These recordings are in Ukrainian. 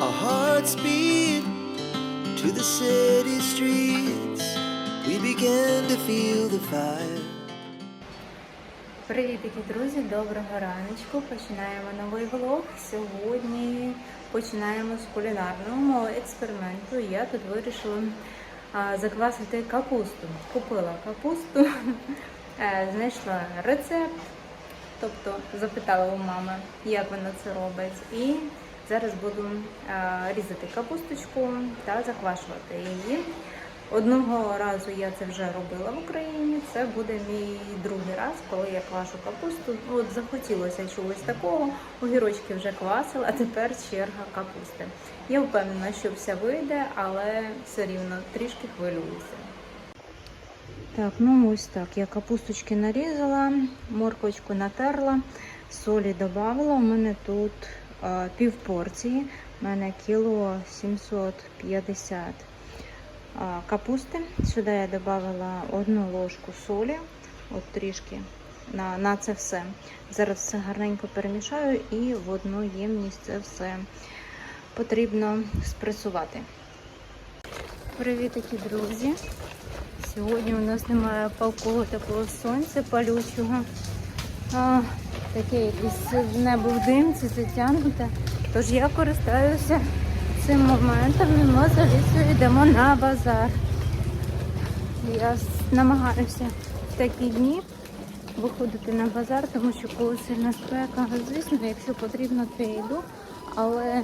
Our hearts beat to the city streets. We began to feel the fire. Привітики, друзі! Доброго раночку. Починаємо новий влог. Сьогодні починаємо з кулінарного експерименту. Я тут вирішила заквасити капусту. Купила капусту, е, знайшла рецепт, тобто запитала у мами, як вона це робить. Зараз буду різати капусточку та заквашувати її. Одного разу я це вже робила в Україні. Це буде мій другий раз, коли я квашу капусту. Ну, От захотілося чогось такого. Огірочки вже квасила, а тепер черга капусти. Я впевнена, що все вийде, але все рівно трішки хвилююся. Так, ну ось так. Я капусточки нарізала, морквочку натерла, солі додавала. У мене тут пів порції, у мене кіло 750 капусти. Сюди я додала одну ложку солі, от трішки на, на це все. Зараз все гарненько перемішаю і в одну ємність це все потрібно спресувати. Привітики, друзі! Сьогодні у нас немає палкого такого сонця палючого. Таке якесь небо в димці затягнуте. Тож я користаюся цим моментом і ми з Алісою йдемо на базар. Я намагаюся в такі дні виходити на базар, тому що коли сильна спека, звісно, якщо потрібно, то я йду, але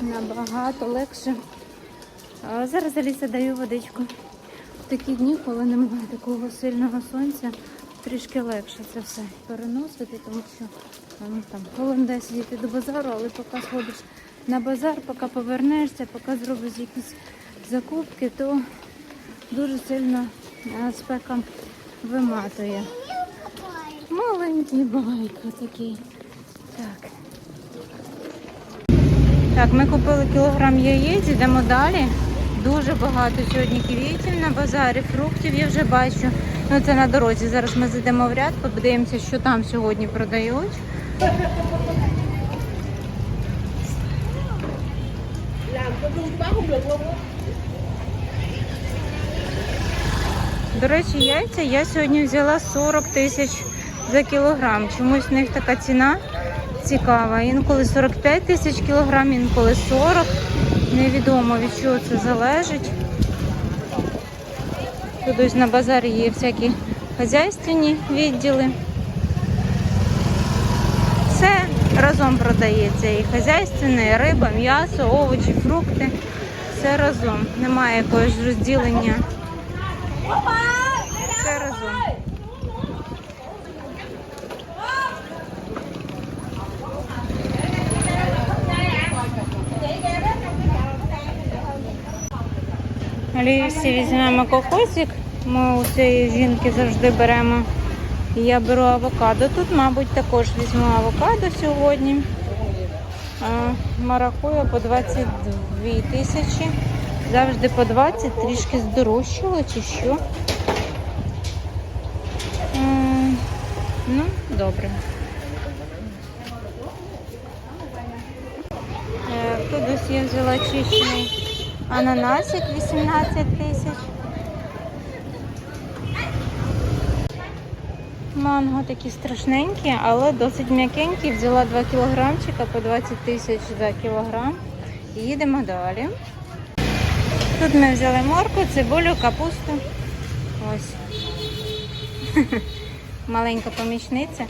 набагато легше. А зараз Аліса даю водичку. В такі дні, коли немає такого сильного сонця, трішки легше це все переносити, тому що ну, там хвилин 10 йти до базару, але поки сходиш на базар, поки повернешся, поки зробиш якісь закупки, то дуже сильно е, спека виматує. Маленький байка такий. Так. Так, ми купили кілограм яєць, йдемо далі. Дуже багато сьогодні квітів на базарі, фруктів я вже бачу. Ну це на дорозі. Зараз ми зайдемо в ряд, подивимося, що там сьогодні продають. До речі, яйця я сьогодні взяла 40 тисяч за кілограм. Чомусь в них така ціна цікава. Інколи 45 тисяч кілограм, інколи 40. Невідомо від чого це залежить. Тут ось на базарі є всякі хазяйственні відділи. Все разом продається. І хазяйственне, і риба, м'ясо, овочі, фрукти. Все разом. Немає якогось розділення. Все разом. Лісі візьмемо кокосик. Ми у цієї жінки завжди беремо. Я беру авокадо. Тут, мабуть, також візьму авокадо сьогодні. Маракуя по 22 тисячі. Завжди по 20, трішки здорожчало чи що. Ну, добре. Е, Тут ось я взяла чищений ананасик 18 тисяч. Манго такі страшненькі, але досить м'якенькі. Взяла 2 кілограмчика по 20 тисяч за кілограм. Їдемо далі. Тут ми взяли морку, цибулю, капусту. Ось. Маленька помічниця.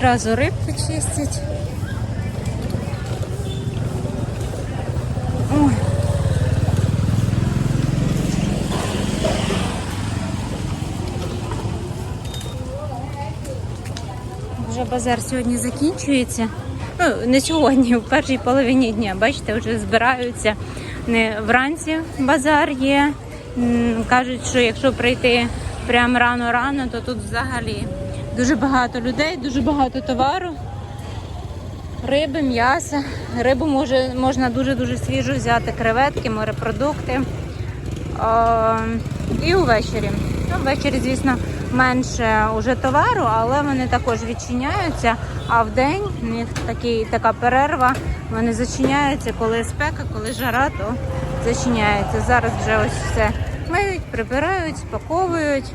Одразу рибку чистять. Вже базар сьогодні закінчується. Ну, не сьогодні, в першій половині дня. Бачите, вже збираються. Не вранці базар є. Кажуть, що якщо прийти прямо рано-рано, то тут взагалі дуже багато людей, дуже багато товару. Риби, м'яса. Рибу може, можна дуже-дуже свіжу взяти, креветки, морепродукти. і увечері. Ну, ввечері, звісно, менше уже товару, але вони також відчиняються. А в день у них такий, така перерва. Вони зачиняються, коли спека, коли жара, то зачиняються. Зараз вже ось все миють, прибирають, спаковують.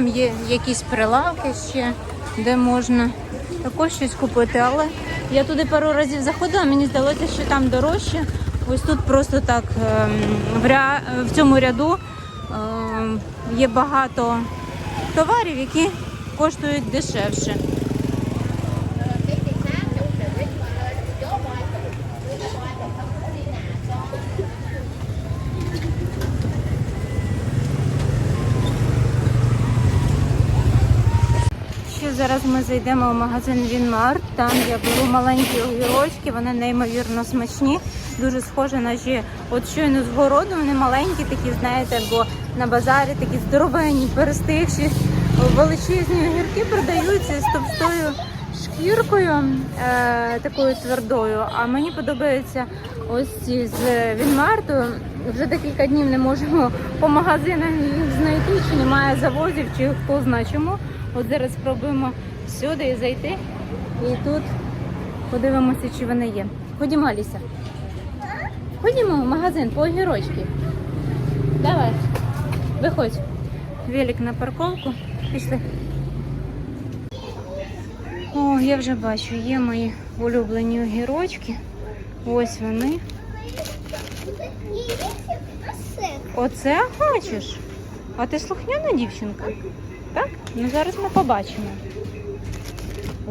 Там є якісь прилавки ще, де можна також щось купити. Але я туди пару разів заходила, мені здалося, що там дорожче. Ось тут просто так ем, в, цьому ряду ем, є багато товарів, які коштують дешевше. Ще зараз ми зайдемо в магазин Вінмарт. Там я беру маленькі огірочки, вони неймовірно смачні, дуже схожі на наші от щойно з городу. Вони маленькі, такі, знаєте, бо на базарі такі здоровенні, перестигші, величезні огірки продаються з товстою шкіркою, е, такою твердою. А мені подобається ось ці з Вінмарту. Вже декілька днів не можемо по магазинах їх знайти, чи немає завозів, чи хто знає чому. От зараз спробуємо сюди зайти і тут подивимося, чи вони є. Ходімо, Аліся. Ходімо в магазин по огірочки. Давай, виходь. Велик на парковку. Пішли. О, я вже бачу, є мої улюблені огірочки. Ось вони. Оце хочеш? А ти слухняна дівчинка? Так? Ну зараз ми побачимо.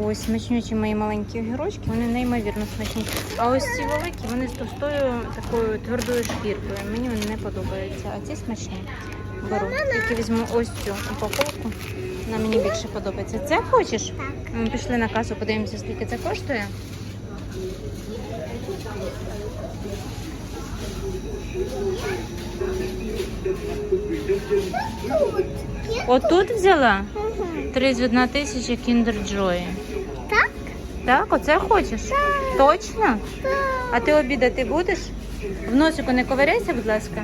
Ось смачнючі мої маленькі огірочки, вони неймовірно смачні. А ось ці великі, вони з товстою такою твердою шкіркою. Мені вони не подобаються, а ці смачні. Беру. Тільки візьму ось цю упаковку. Вона мені більше подобається. Це хочеш? Так. Ми пішли на касу, подивимося, скільки це коштує. Отут взяла? 31 тисяча Kinder Joy. Так? Так, оце хочеш? Точно? А ти обідати будеш? В носику не ковиряйся, будь ласка.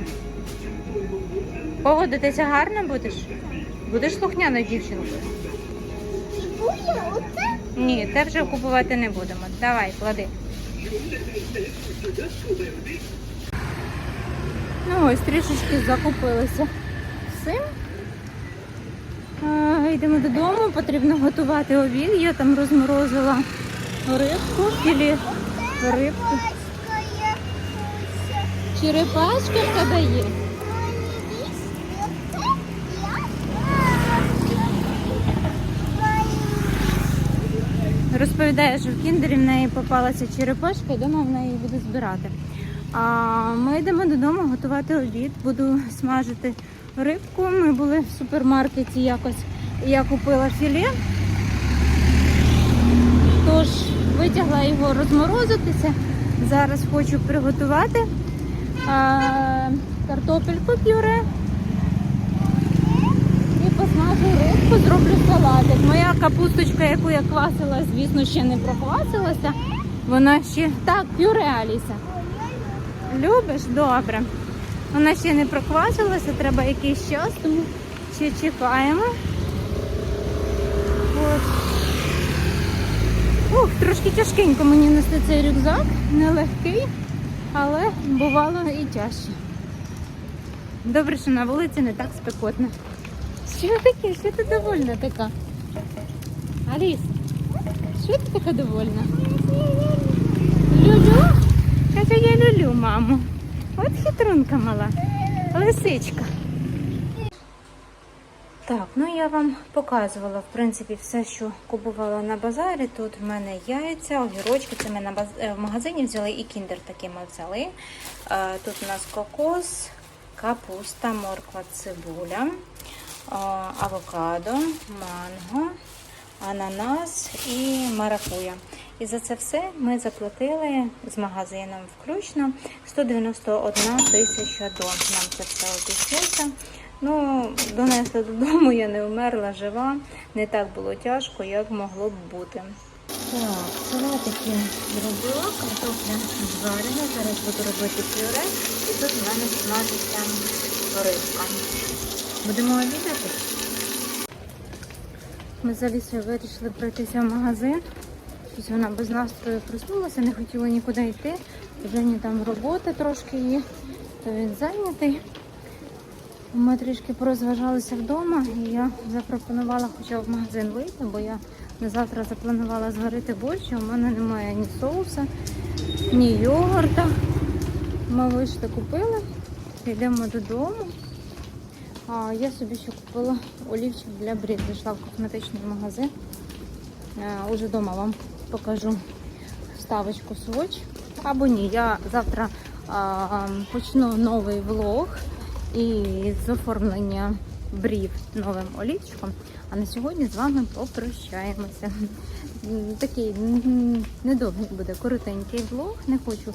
Поводитися гарно будеш? Будеш слухняною дівчинкою? Ні, те вже купувати не будемо. Давай, клади. Ну ось трішечки закупилися всім. Йдемо додому, потрібно готувати обід. Я там розморозила рибку, філі рибку. Є. Черепашка в тебе є. Розповідає, що в кіндері в неї попалася черепашка і дома в неї буде збирати. А ми йдемо додому готувати обід. Буду смажити рибку. Ми були в супермаркеті якось. Я купила філе. Тож витягла його розморозитися. Зараз хочу приготувати а, картопельку пюре. Посмажу рибку, зроблю салатик. Моя капусточка, яку я квасила, звісно, ще не проквасилася. Вона ще. Так, пюре Аліса. Любиш? Добре. Вона ще не проквасилася, треба якийсь час, тому ще чекаємо. Ух, трошки тяжкенько мені нести цей рюкзак, нелегкий, але бувало і тяжче. Добре, що на вулиці не так спекотно. Що таке? Що ти довольна така? Аліс, що ти така довольна? Люлю? Каже, я люлю, маму. От хитрунка мала. Лисичка. Так, ну я вам показувала, в принципі, все, що купувала на базарі. Тут в мене яйця, огірочки. Це ми на баз... е, в магазині взяли і кіндер такий ми взяли. Е, Тут у нас кокос, капуста, морква, цибуля, авокадо, манго, ананас і маракуя. І за це все ми заплатили з магазином включно 191 тисяча дон. Нам це все обійшлося. Ну, донесли додому, я не вмерла жива. Не так було тяжко, як могло б бути. Так, салатики зробила, картопля зварена. Зараз буду робити пюре. І тут в мене смажиться рибка. Будемо обідати. Ми з Алісою вирішили пройтися в магазин. Щось вона без настрою проснулася, не хотіла нікуди йти. Жені там роботи трошки є, то він зайнятий. Ми трішки порозважалися вдома і я запропонувала хоча в магазин вийти, бо я на завтра запланувала зварити борщ, у мене немає ні соуса, ні йогурта. Ми вийшли, купили, йдемо додому. А я собі ще купила олівчик для брів. Зайшла в косметичний магазин. Е, Уже вдома вам покажу вставочку Swatch. Або ні, я завтра а, почну новий влог і з оформлення брів новим олівчиком. А на сьогодні з вами попрощаємося. Такий недовгий буде коротенький влог. Не хочу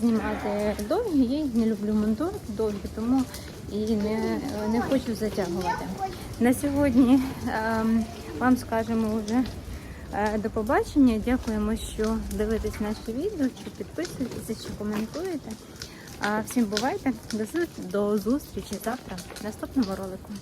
знімати довгі, я не люблю монтувати довгі, тому і не, не хочу затягувати. На сьогодні ем, вам скажемо вже е, до побачення. Дякуємо, що дивитесь наші відео, чи підписуєтеся, чи коментуєте. Всім бувайте до зустрічі завтра в наступному ролику.